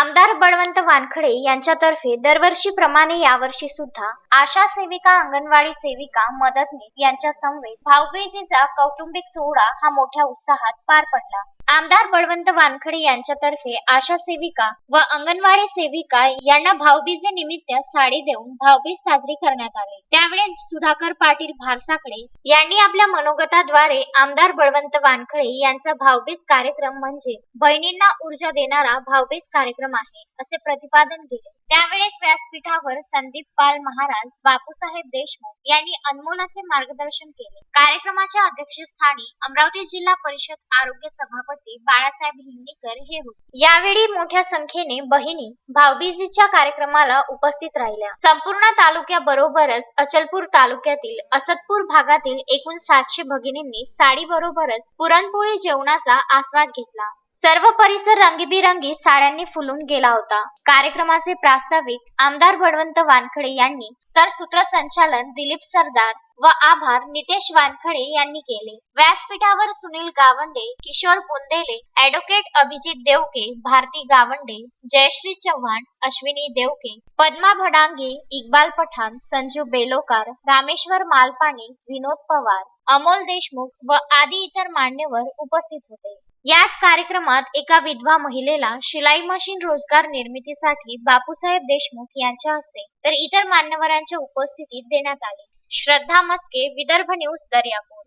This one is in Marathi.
आमदार बळवंत वानखडे यांच्यातर्फे दरवर्षीप्रमाणे यावर्षी सुद्धा आशा सेविका अंगणवाडी सेविका मदतनीस यांच्या समवेत भाऊबीजेचा कौटुंबिक सोहळा हा मोठ्या उत्साहात पार पडला. आमदार बळवंत वानखडे यांच्यातर्फे आशा सेविका व अंगणवाडी सेविका यांना भाऊबीजे निमित्त साडी देऊन भाऊबीज साजरी करण्यात आली. त्यावेळी सुधाकर पाटील भारसाकडे यांनी आपल्या मनोगताद्वारे आमदार बळवंत वानखडे यांचा भाऊबीज कार्यक्रम म्हणजे बहिणींना ऊर्जा देणारा भाऊबीज कार्यक्रम आहे असे प्रतिपादन केले. त्यावेळेस व्यासपीठावर संदीप पाल महाराज बापूसाहेब देशमुख यांनी अनमोलाचे मार्गदर्शन केले. कार्यक्रमाच्या अध्यक्षस्थानी अमरावती जिल्हा परिषद आरोग्य सभापती बाळासाहेब हिंगणीकर हे होते. यावेळी मोठ्या संख्येने बहिणी भाऊबीजीच्या कार्यक्रमाला उपस्थित राहिल्या. संपूर्ण तालुक्याबरोबरच अचलपूर तालुक्यातील असतपूर भागातील एकूण सातशे भगिनींनी साडी बरोबरच पुरणपोळी जेवणाचा आस्वाद घेतला. सर्व परिसर रंगीबिरंगी साड्यांनी फुलून गेला होता. कार्यक्रमाचे प्रास्ताविक आमदार बळवंत वानखडे यांनी तर सूत्रसंचालन दिलीप सरदार व आभार नितेश वानखडे यांनी केले. व्यासपीठावर सुनील गावंडे किशोर बुंदेले ऍडव्होकेट अभिजित देवके भारती गावंडे जयश्री चव्हाण अश्विनी देवके पद्मा भडांगे इक्बाल पठाण संजू बेलोकार रामेश्वर मालपाणी विनोद पवार अमोल देशमुख व आदी इतर मान्यवर उपस्थित होते. याच कार्यक्रमात एका विधवा महिलेला शिलाई मशीन रोजगार निर्मितीसाठी बापूसाहेब देशमुख यांच्या हस्ते तर इतर मान्यवरांच्या उपस्थितीत देण्यात आले. श्रद्धा मस्के विदर्भ न्यूज दर्यापूर.